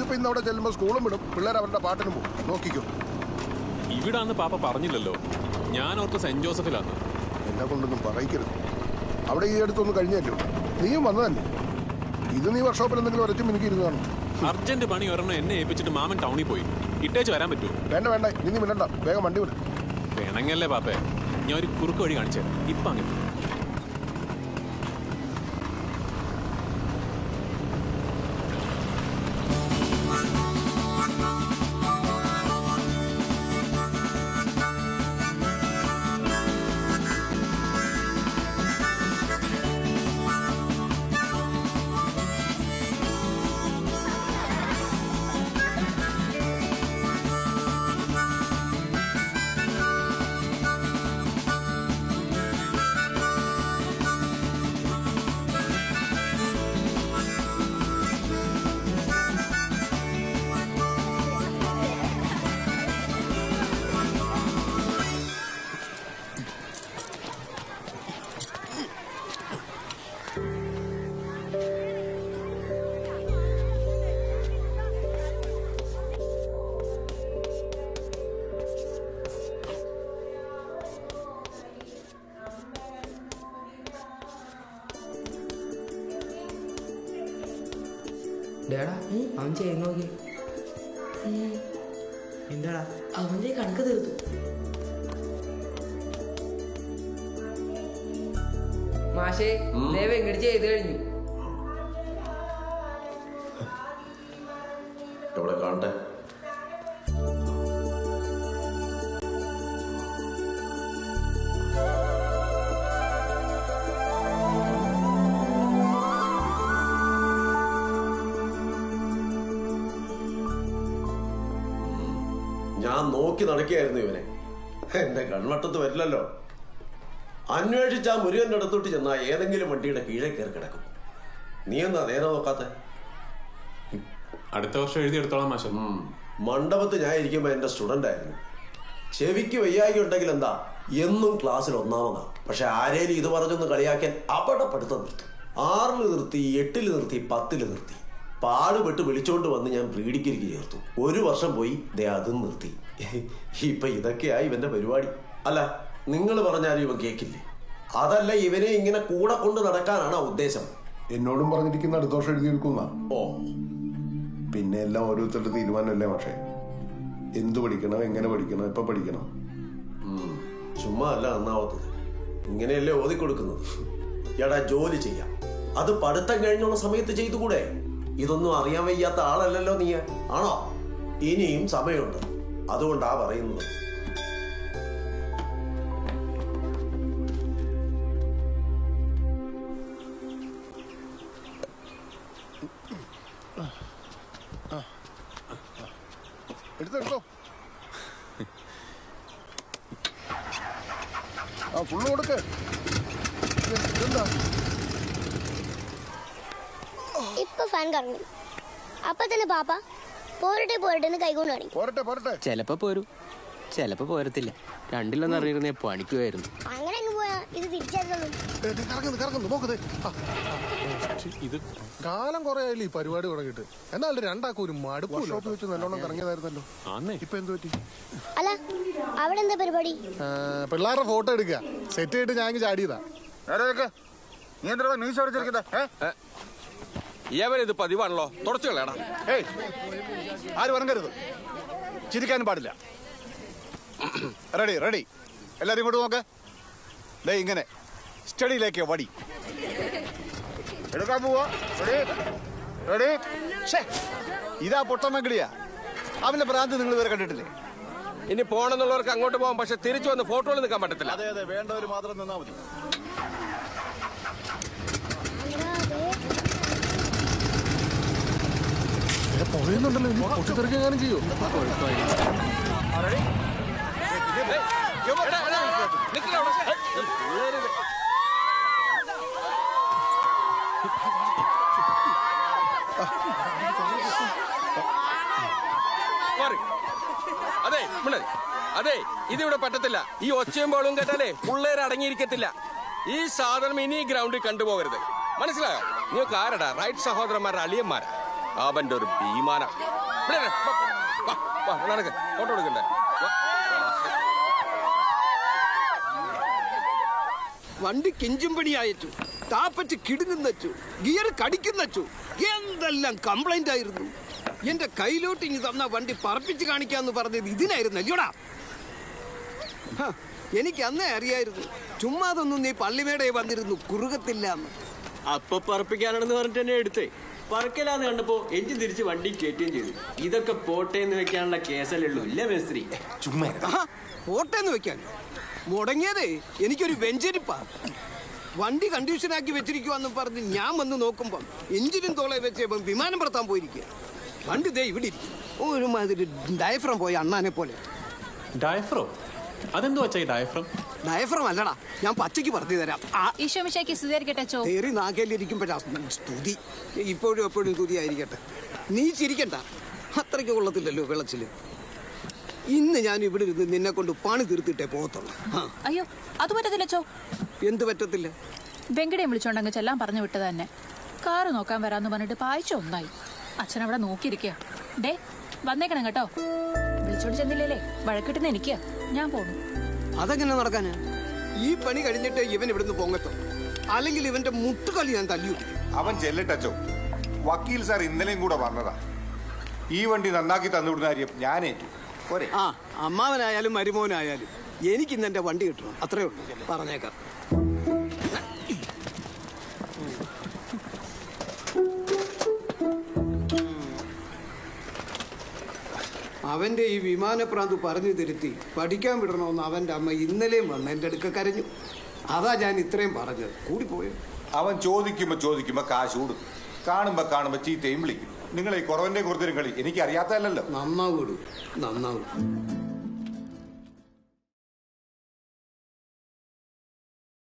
ഇതിപ്പോ ഇന്ന് അവിടെ ചെല്ലുമ്പോൾ സ്കൂളും വിടും. പിള്ളേർ അവരുടെ പാട്ടിനും പോകും. നോക്കിക്കോ. ഇവിടാന്ന് പാപ്പ പറഞ്ഞില്ലല്ലോ. ഞാൻ ഓർത്ത് സെന്റ് ജോസഫിലാണ് എന്നെ കൊണ്ടൊന്നും പറയിക്കരുത്. അവിടെ ഈ അടുത്തൊന്നും കഴിഞ്ഞല്ലോ. നീയും വന്നതല്ലേ? ഇത് നീ വർക്ക്ഷോപ്പിൽ എന്തെങ്കിലും ഒരച്ചും എനിക്ക് ഇരുന്നതാണ് അർജന്റ് പണി ഒരെണ്ണം എന്നെ ഏൽപ്പിച്ചിട്ട് മാമൻ ടൗണിൽ പോയി. ഇട്ടേച്ച് വരാൻ പറ്റുമോ? വേണ്ട വേണ്ട. ഇനി മിണ്ടണ്ട. വേഗം വണ്ടി വിടും. വേണങ്ങല്ലേ പാപ്പേ? ഞാൻ ഒരു കുറുക്ക് വഴി കാണിച്ചു തരാം ഇപ്പം അങ്ങനെ ഡേടാ അവൻ ചെയ്യുന്ന നോക്കി. എന്താടാ? അവന്റെ കണക്ക് തീർത്തു. മാഷേ ദേവ എങ്ങോട്ട് ചെയ്ത് കഴിഞ്ഞു. ഞാൻ നോക്കി നടക്കുകയായിരുന്നു ഇവനെ. എന്റെ കൺവട്ടത്ത് വരില്ലല്ലോ. അന്വേഷിച്ച ആ മുരുകന്റെ അടുത്തോട്ട് ചെന്നാ ഏതെങ്കിലും വണ്ടിയുടെ കീഴേ കയറി കിടക്കും. നീ എന്താ നേരെ നോക്കാത്ത? അടുത്ത വർഷം എഴുതിയെടുത്തോളാം മാഷം. മണ്ഡപത്ത് ഞാൻ ഇരിക്കുമ്പോൾ എന്റെ സ്റ്റുഡന്റ് ആയിരുന്നു. ചെവിക്ക് വയ്യായി ഉണ്ടെങ്കിൽ എന്താ? എന്നും ക്ലാസ്സിൽ ഒന്നാമതാ. പക്ഷെ ആരേലും ഇത് പറഞ്ഞൊന്ന് കളിയാക്കാൻ അവിടെ പഠിത്തം നിർത്തും. ആറിൽ നിർത്തി എട്ടിൽ നിർത്തി പത്തിൽ നിർത്തി. പാടുപെട്ട് വിളിച്ചോണ്ട് വന്ന് ഞാൻ ബ്രീഡിക്കരിക്ക് ചേർത്തു. ഒരു വർഷം പോയി ദേ അതും നിർത്തി. ഇപ്പൊ ഇതൊക്കെയായി ഇവന്റെ പരിപാടി. അല്ല നിങ്ങൾ പറഞ്ഞാലും ഇവ കേക്കില്ലേ? അതല്ല ഇവനെ ഇങ്ങനെ കൂടെ കൊണ്ട് നടക്കാനാണ് ആ ഉദ്ദേശം? എന്നോടും പറഞ്ഞിരിക്കുന്ന അടുത്ത വർഷം എഴുതിയെടുക്കുന്ന ഓ. പിന്നെ എല്ലാം ഓരോരുത്തരുടെ തീരുമാനമല്ലേ പക്ഷേ? എന്ത് പഠിക്കണം എങ്ങനെ പഠിക്കണം എപ്പോൾ പഠിക്കണം? ഉം. ചുമ്മാ അല്ല നന്നാവാത്തത്. ഇങ്ങനെയല്ലേ ഓതിക്കൊടുക്കുന്നത്. എടാ ജോലി ചെയ്യാം. അത് പഠിത്തം കഴിഞ്ഞുള്ള സമയത്ത് ചെയ്തുകൂടെ? ഇതൊന്നും അറിയാൻ വയ്യാത്ത ആളല്ലല്ലോ നീ. ആണോ? ഇനിയും സമയമുണ്ട്. അതുകൊണ്ടാ പറയുന്നത്. ആ ഫുള്ള് കൊടുക്ക്. എന്താ ഇപ്പൊ ഫാൻ കറങ്ങി. അപ്പൊ തന്നെ പാപ്പ പോരട്ടെ പോരട്ടെ എന്ന് കൈകൊണ്ട് കാണിക്കും. പോരട്ടെ പോരട്ടെ. ചെലപ്പോ പോരും. ചെലപ്പോ പോരത്തില്ല. രണ്ടിലൊന്നും അറിയിരുന്നേ പണിക്കുമായിരുന്നു അങ്ങനെ അങ്ങ് പോയാ ഇത് തിരിച്ചറിയുള്ളൂ കറങ്ങുന്നു കറങ്ങുന്നു നോക്ക് ദേ. ഇത് കാലം കുറെ ആയില്ലേ ഈ പരിപാടി തുടങ്ങിയിട്ട്. എന്നാലും രണ്ടാക്കും ഒരു മടുപ്പില്ല വർക്ക്ഷോപ്പിൽ വെച്ച് നല്ലോണം കറങ്ങിയതായിരുന്നല്ലോ. ആന്നേ. ഇപ്പൊ എന്ത് പറ്റി? അല്ല അവിടെ എന്താ പരിപാടി? പിള്ളേരുടെ ഫോട്ടോ എടുക്കുക സെറ്റ് ചെയ്തിട്ട് ഞാൻ അങ്ങ് ചാടിയതാ. നീ എന്താ മീശ അടിച്ചിരിക്കുന്നത് ഇവരിത് പതിവാണല്ലോ. തുടച്ചു കളയണം ഏയ് ആര് വരങ്കരുത് ചിരിക്കാനും പാടില്ല. Ready ready. എല്ലാരും ഇങ്ങോട്ട് നോക്ക്. ദേ ഇങ്ങനെ സ്റ്റഡിയിലേക്ക് വടി. എടുക്കാൻ പോവാ. റെഡി ഇതാ പൊട്ടമങ്കിളിയാ അവന്റെ ഭ്രാന്ത് നിങ്ങൾ ഇവരെ കണ്ടിട്ടില്ലേ? ഇനി പോണെന്നുള്ളവർക്ക് അങ്ങോട്ട് പോകാം പക്ഷെ തിരിച്ചു വന്ന് ഫോട്ടോയിൽ നിൽക്കാൻ പറ്റത്തില്ല. അതെ അതെ വേണ്ടവർ മാത്രം നിന്നാ മതി. പറയുന്നുണ്ടല്ലോ ഇനി പൊട്ടിത്തെറിക്കെങ്ങാനും ചെയ്യോ. അതെ. അതെ ഇതിവിടെ പറ്റത്തില്ല. ഈ ഒച്ചയും ബോളും കേട്ടാലേ പിള്ളേർ അടങ്ങിയിരിക്കത്തില്ല. ഈ സാധനം ഇനി ഗ്രൗണ്ടിൽ കണ്ടുപോകരുത്. മനസ്സിലായോ? നിങ്ങൾക്ക് ആരടാ? റൈറ്റ് സഹോദരന്മാരുടെ അളിയന്മാരാ. അവന്റെ ഒരു ഭീമാന. നടക്ക്. ഫോട്ടോ എടുക്കണ്ടേ. വണ്ടി കെഞ്ചുംപണി അയച്ചു താപ്പറ്റ് കിടുങ്ങുന്നച്ചു. ഗിയർ കടിക്കുന്നച്ചു. എന്തെല്ലാം കംപ്ലൈന്റ് ആയിരുന്നു എന്റെ കയ്യിലോട്ട് ഇനി തന്ന വണ്ടി പറപ്പിച്ച് കാണിക്കാന്ന് പറഞ്ഞത് ഇതിനായിരുന്നു അല്ലയോടാ എനിക്ക് അന്നേ അറിയായിരുന്നു. ചുമ്മാതൊന്നും നീ പള്ളിമേടെ വന്നിരുന്നു. കുറുകത്തില്ല അപ്പൊ പറപ്പിക്കാനാണെന്ന് പറഞ്ഞിട്ട് എന്നെ എടുത്തേ. പറക്കലാന്ന് കണ്ടപ്പോ എഞ്ചിൻ തിരിച്ച് വണ്ടി കയറ്റുകയും ചെയ്തു. ഇതൊക്കെ പോട്ടെ എന്ന് വെക്കാനുള്ള കേസല്ലേ ഉള്ളൂ. ഇല്ലേ മേസ്ത്രി. ആഹാ, പോട്ടെന്ന് വെക്കാൻ. മുടങ്ങിയതേ എനിക്കൊരു വെഞ്ചരിപ്പാ. വണ്ടി കണ്ടീഷൻ കണ്ടീഷനാക്കി വെച്ചിരിക്കുവാന്ന് പറഞ്ഞ് ഞാൻ വന്ന് നോക്കുമ്പം എഞ്ചിനും തോളെ വെച്ചപ്പം വിമാനം പറത്താൻ പോയിരിക്കുക വണ്ടി ദേ ഇവിടെ ഇരിക്കും. ഒരുമാതിരി ഡയഫ്രം പോയ അണ്ണാനെ പോലെ. ഡയഫ്രോ? അതെന്തോ വെച്ചാ ഈ ഡയഫ്രം ഡയഫ്രം അല്ലടാ ഞാൻ പച്ചയ്ക്ക് പറഞ്ഞു തരാം. ആ ഈശോമിശയ്ക്ക് സ്തുതിയായിരിക്കട്ടെ അച്ചോ തേറി നാഗേലിരിക്കുമ്പോഴാ സ്തുതി ഇപ്പോഴും എപ്പോഴും സ്തുതി ആയിരിക്കട്ടെ നീ ചിരിക്കണ്ട അത്രയ്ക്ക് കൊള്ളത്തില്ലല്ലോ വെള്ളച്ചിൽ. ഇന്ന് ഞാൻ ഇവിടെ ഇരുന്ന് നിന്നെ കൊണ്ട് പണി തീർത്തിട്ടേ പോകത്തുള്ളൂ. ആ. അയ്യോ അത് പറ്റത്തില്ല അച്ചോ എന്ത് പറ്റത്തില്ല? വെങ്കടയെ വിളിച്ചോണ്ടങ്ങ് ചെല്ലാൻ പറഞ്ഞു വിട്ടത് തന്നെ. കാറ് നോക്കാൻ വരാന്ന് പറഞ്ഞിട്ട് പായച്ച ഒന്നായി. അച്ഛൻ അവിടെ നോക്കിയിരിക്കുക ഡേ വന്നേക്കണം കേട്ടോ. വിളിച്ചോണ്ട് ചെന്നില്ലേ വഴക്കിട്ടുന്ന എനിക്ക്. ഞാൻ പോണു. അതെങ്ങനെ നടക്കാന്? ഈ പണി കഴിഞ്ഞിട്ട് ഇവൻ ഇവിടുന്ന് പൊങ്ങത്തും? അല്ലെങ്കിൽ ഇവന്റെ മുട്ടുകളി ഞാൻ തല്ലി അവൻ ചെല്ലട്ടച്ചോ വക്കീൽ സാർ ഇന്നലെയും കൂടെ പറഞ്ഞതാ ഈ വണ്ടി നന്നാക്കി തന്നുവിടുന്ന കാര്യം ഞാനേറ്റു പോരെ. ആ അമ്മാവനായാലും മരുമോനായാലും എനിക്ക് ഇന്ന് എന്റെ വണ്ടി കിട്ടണം. അത്രേ ഉള്ളൂ. പറഞ്ഞേക്കാം. അവന്റെ ഈ വിമാനപ്രാന്ത് പറഞ്ഞു തിരുത്തി പഠിക്കാൻ വിടണമെന്ന് അവന്റെ അമ്മ ഇന്നലെയും വന്ന് എന്റെ അടുക്ക കരഞ്ഞു. അതാ ഞാൻ ഇത്രയും പറഞ്ഞത്. കൂടിപ്പോയോ? അവൻ ചോദിക്കുമ്പോൾ ചോദിക്കുമ്പോൾ കാശ് കൊടുക്കും കാണുമ്പോൾ കാണുമ്പോൾ ചീത്തയും വിളിക്കും. നിങ്ങൾ ഈ കുറവന്റെ കൂടുതലും കളി എനിക്ക് നന്നാവൂടും നന്നാവൂടു നന്നാവും.